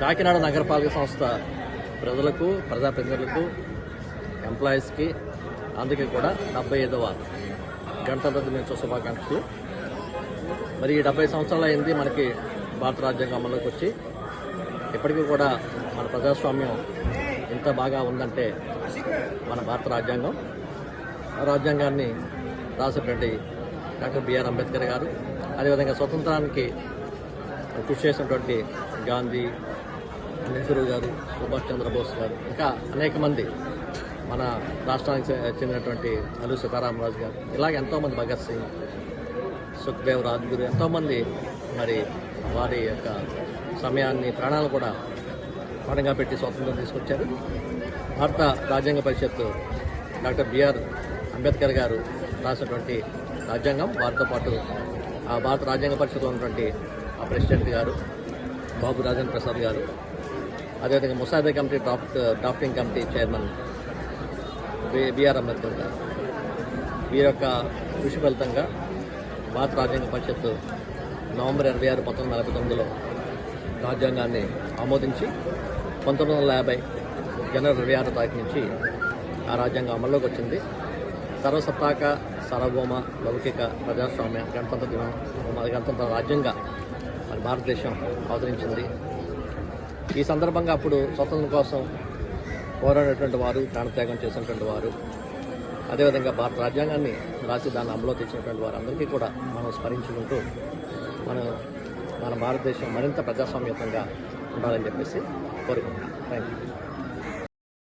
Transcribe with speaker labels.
Speaker 1: కాకినాడ నగరపాలక సంస్థ ప్రజలకు ప్రజాప్రతినిధులకు ఎంప్లాయీస్కి అందుకే కూడా డెబ్బై ఐదవ గణతంత్ర దినోత్సవ శుభాకాంక్షలు. మరి ఈ డెబ్బై సంవత్సరాలు అయింది మనకి భారత రాజ్యాంగం అమల్లోకి వచ్చి. ఇప్పటికీ కూడా మన ప్రజాస్వామ్యం ఎంత బాగా ఉందంటే మన భారత రాజ్యాంగం. రాజ్యాంగాన్ని రాసినటువంటి డాక్టర్ బిఆర్ అంబేద్కర్ గారు అదేవిధంగా స్వతంత్రానికి కృషి చేసినటువంటి గాంధీ నెహ్రూ గారు సుభాష్ చంద్రబోస్ గారు ఇంకా అనేక మంది మన రాష్ట్రానికి చెందినటువంటి అల్లు సీతారామరాజు గారు ఇలాగ ఎంతోమంది భగత్ సింగ్ సుఖ్దేవ్ రాజ్గురు ఎంతోమంది మరి వారి యొక్క సమయాన్ని ప్రాణాలు కూడా పణంగా పెట్టి స్వాతంత్రం తీసుకొచ్చారు. భారత రాజ్యాంగ పరిషత్తు డాక్టర్ బిఆర్ అంబేద్కర్ గారు రాసినటువంటి రాజ్యాంగం వారితో పాటు ఆ భారత రాజ్యాంగ పరిషత్లో ఉన్నటువంటి ఆ ప్రెసిడెంట్ గారు బాబు రాజేంద్ర ప్రసాద్ గారు అదేవిధంగా ముసాయిదా committee draft drafting committee chairman BR Ambedkar గారు. వీరి యొక్క కృషి ఫలితంగా భారత రాజ్యాంగ పరిషత్తు నవంబర్ ఇరవై ఆరు పంతొమ్మిది నలభై తొమ్మిదిలో రాజ్యాంగాన్ని ఆమోదించి పంతొమ్మిది వందల యాభై జనవరి ఇరవై ఆరో తారీఖు నుంచి ఆ రాజ్యాంగం అమల్లోకి వచ్చింది. సర్వసత్తాక సార్వభౌమ లౌకిక ప్రజాస్వామ్య గణతంత్ర దినం గణతంత్ర రాజ్యంగా మన భారతదేశం అవతరించింది. ఈ సందర్భంగా అప్పుడు స్వతంత్రం కోసం పోరాడినటువంటి వారు ప్రాణత్యాగం చేసినటువంటి వారు అదేవిధంగా భారత రాజ్యాంగాన్ని రాసి దాన్ని అమలు తెచ్చినటువంటి వారందరికీ కూడా మనం స్మరించుకుంటూ మనం మన భారతదేశం మరింత ప్రజాస్వామ్యతంగా ఉండాలని చెప్పేసి కోరుకుంటున్నాం. Thank you